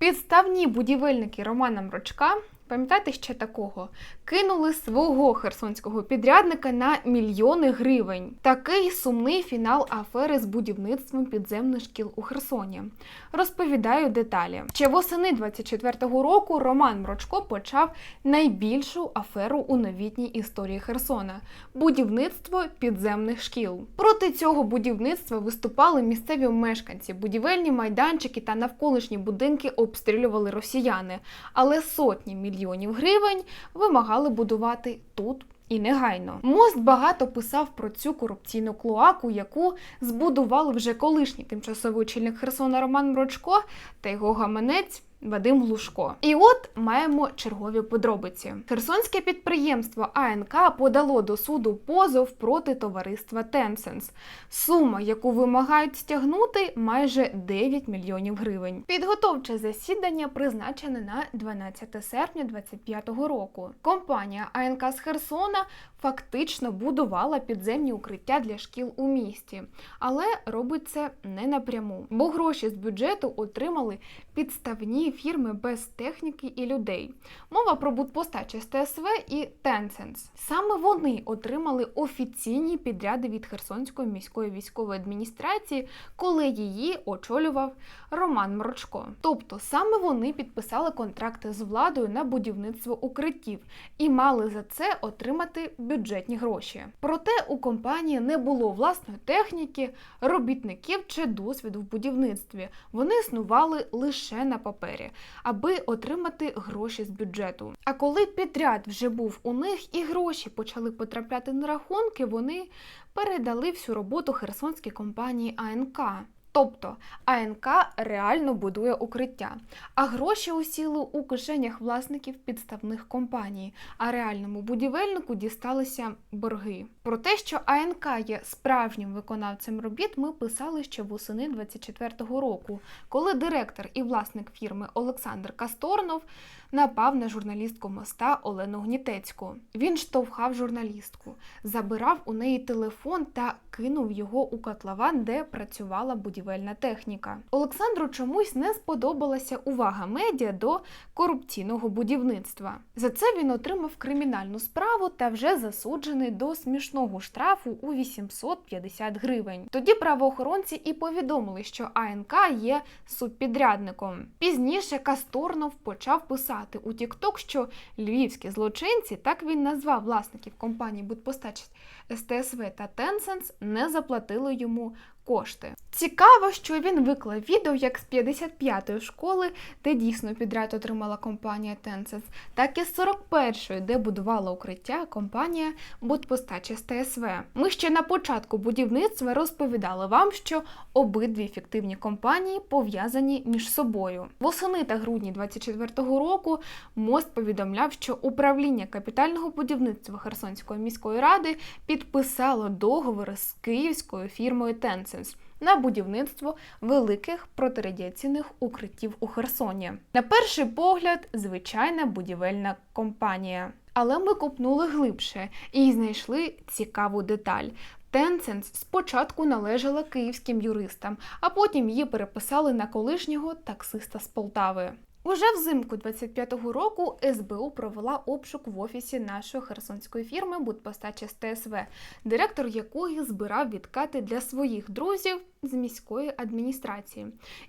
Підставні будівельники Романа Мрочка. Пам'ятаєте ще такого? Кинули свого херсонського підрядника на мільйони гривень. Такий сумний фінал афери з будівництвом підземних шкіл у Херсоні. Розповідаю деталі. Ще восени 24-го року Роман Мрочко почав найбільшу аферу у новітній історії Херсона будівництво підземних шкіл. Проти цього будівництва виступали місцеві мешканці, будівельні майданчики та навколишні будинки обстрілювали росіяни, але сотні мільйонів гривень вимагали будувати тут. І негайно мост багато писав про цю корупційну клоаку, яку збудували вже колишній тимчасовий очільник Херсона Роман Мрочко та його гаманець Вадим Глушко. І от маємо чергові подробиці. Херсонське підприємство АНК подало до суду позов проти товариства Tencent. Сума, яку вимагають стягнути, майже 9 мільйонів гривень. Підготовче засідання призначене на 12 серпня 2025 року. Компанія АНК з Херсона фактично будувала підземні укриття для шкіл у місті, але робить це не напряму, бо гроші з бюджету отримали підставні фірми без техніки і людей. Мова про будпостачі з ТСВ і Tencent. Саме вони отримали офіційні підряди від Херсонської міської військової адміністрації, коли її очолював Роман Мрочко. Тобто саме вони підписали контракти з владою на будівництво укриттів і мали за це отримати бюджетні гроші. Проте у компанії не було власної техніки, робітників чи досвіду в будівництві. Вони існували лише на папері, аби отримати гроші з бюджету. А коли підряд вже був у них і гроші почали потрапляти на рахунки, вони передали всю роботу херсонській компанії АНК. Тобто АНК реально будує укриття, а гроші усіли у кишенях власників підставних компаній, а реальному будівельнику дісталися борги. Про те, що АНК є справжнім виконавцем робіт, ми писали ще восени 24-го року, коли директор і власник фірми Олександр Касторнов напав на журналістку моста Олену Гнітецьку. Він штовхав журналістку, забирав у неї телефон та кинув його у котлован, де працювала будівельна техніка. Олександру чомусь не сподобалася увага медіа до корупційного будівництва. За це він отримав кримінальну справу та вже засуджений до смішного штрафу у 850 гривень. Тоді правоохоронці і повідомили, що АНК є субпідрядником. Пізніше Касторнов почав писати у TikTok, що львівські злочинці, так він назвав власників компанії Будпостач СТСВ та Tencent, не заплатили йому кошти. Цікаво, що він виклав відео як з 55-ї школи, де дійсно підряд отримала компанія Tencent, так і з 41-ї, де будувала укриття компанія Будпостач СТСВ. Ми ще на початку будівництва розповідали вам, що обидві фіктивні компанії пов'язані між собою. Восени та грудні 24-го року мост повідомляв, що управління капітального будівництва Херсонської міської ради підписало договори з київською фірмою Tencent на будівництво великих протирадіаційних укриттів у Херсоні. На перший погляд, звичайна будівельна компанія. Але ми копнули глибше і знайшли цікаву деталь. Тенсенс спочатку належала київським юристам, а потім її переписали на колишнього таксиста з Полтави. Уже взимку 25-го року СБУ провела обшук в офісі нашої херсонської фірми Будпостачі з ТСВ, директор якої збирав відкати для своїх друзів з міської адміністрації,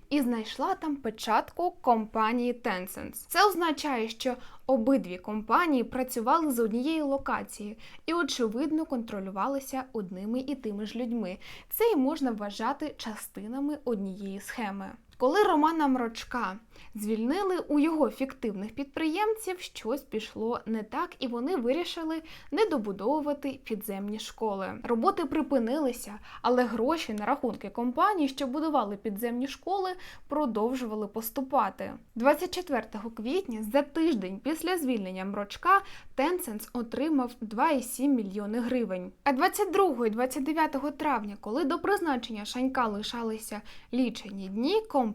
і знайшла там печатку компанії Tencent. Це означає, що обидві компанії працювали з однієї локації і, очевидно, контролювалися одними і тими ж людьми. Це і можна вважати частинами однієї схеми. Коли Романа Мрочка звільнили у його фіктивних підприємців, щось пішло не так, і вони вирішили не добудовувати підземні школи. Роботи припинилися, але гроші на рахунки компаній, що будували підземні школи, продовжували поступати. 24 квітня, за тиждень після звільнення Мрочка, Tencent отримав 2,7 мільйони гривень. А 22 і 29 травня, коли до призначення Шанька лишалися лічені дні, компанія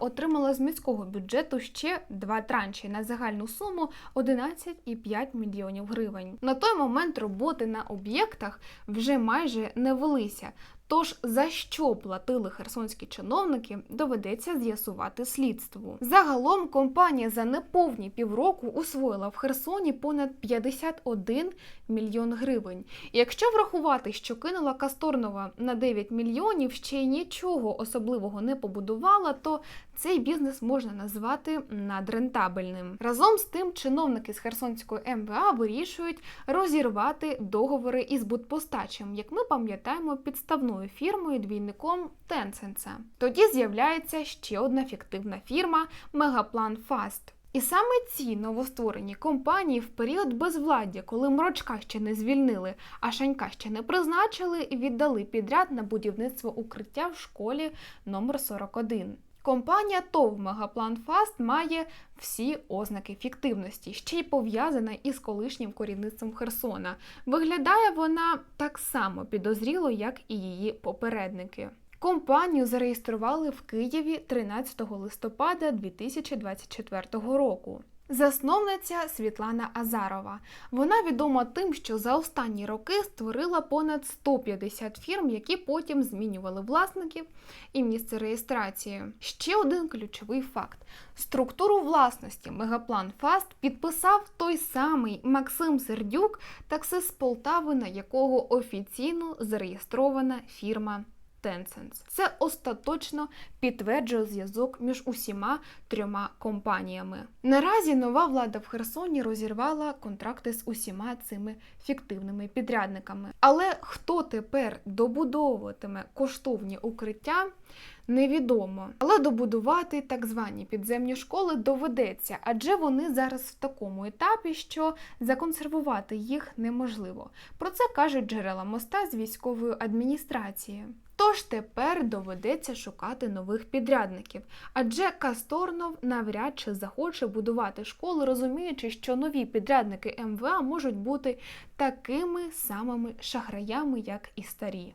отримала з міського бюджету ще два транші на загальну суму 11,5 мільйонів гривень. На той момент роботи на об'єктах вже майже не велися. Тож за що платили херсонські чиновники, доведеться з'ясувати слідству. Загалом компанія за неповні півроку усвоїла в Херсоні понад 51 мільйон гривень. І якщо врахувати, що кинула Касторнова на 9 мільйонів, ще й нічого особливого не побудувала, то цей бізнес можна назвати надрентабельним. Разом з тим, чиновники з Херсонської МВА вирішують розірвати договори із будпостачем, як ми пам'ятаємо, підставною фірмою двійником Тенсенса. Тоді з'являється ще одна фіктивна фірма Мегаплан Фаст. І саме ці новостворені компанії в період безвладдя, коли Мрочка ще не звільнили, а Шанька ще не призначили, віддали підряд на будівництво укриття в школі номер 41. Компанія ТОВ Мегаплан Фаст має всі ознаки фіктивності, ще й пов'язана із колишнім керівництвом Херсона. Виглядає вона так само підозріло, як і її попередники. Компанію зареєстрували в Києві 13 листопада 2024 року. Засновниця Світлана Азарова. Вона відома тим, що за останні роки створила понад 150 фірм, які потім змінювали власників і місце реєстрації. Ще один ключовий факт: структуру власності Мегаплан Фаст підписав той самий Максим Сердюк, таксист з Полтави, на якого офіційно зареєстрована фірма. Tencent. Це остаточно підтверджує зв'язок між усіма трьома компаніями. Наразі нова влада в Херсоні розірвала контракти з усіма цими фіктивними підрядниками. Але хто тепер добудовуватиме коштовні укриття? Невідомо, але добудувати так звані підземні школи доведеться, адже вони зараз в такому етапі, що законсервувати їх неможливо. Про це кажуть джерела моста з військової адміністрації. Тож тепер доведеться шукати нових підрядників, адже Касторнов навряд чи захоче будувати школи, розуміючи, що нові підрядники МВА можуть бути такими самими шахраями, як і старі.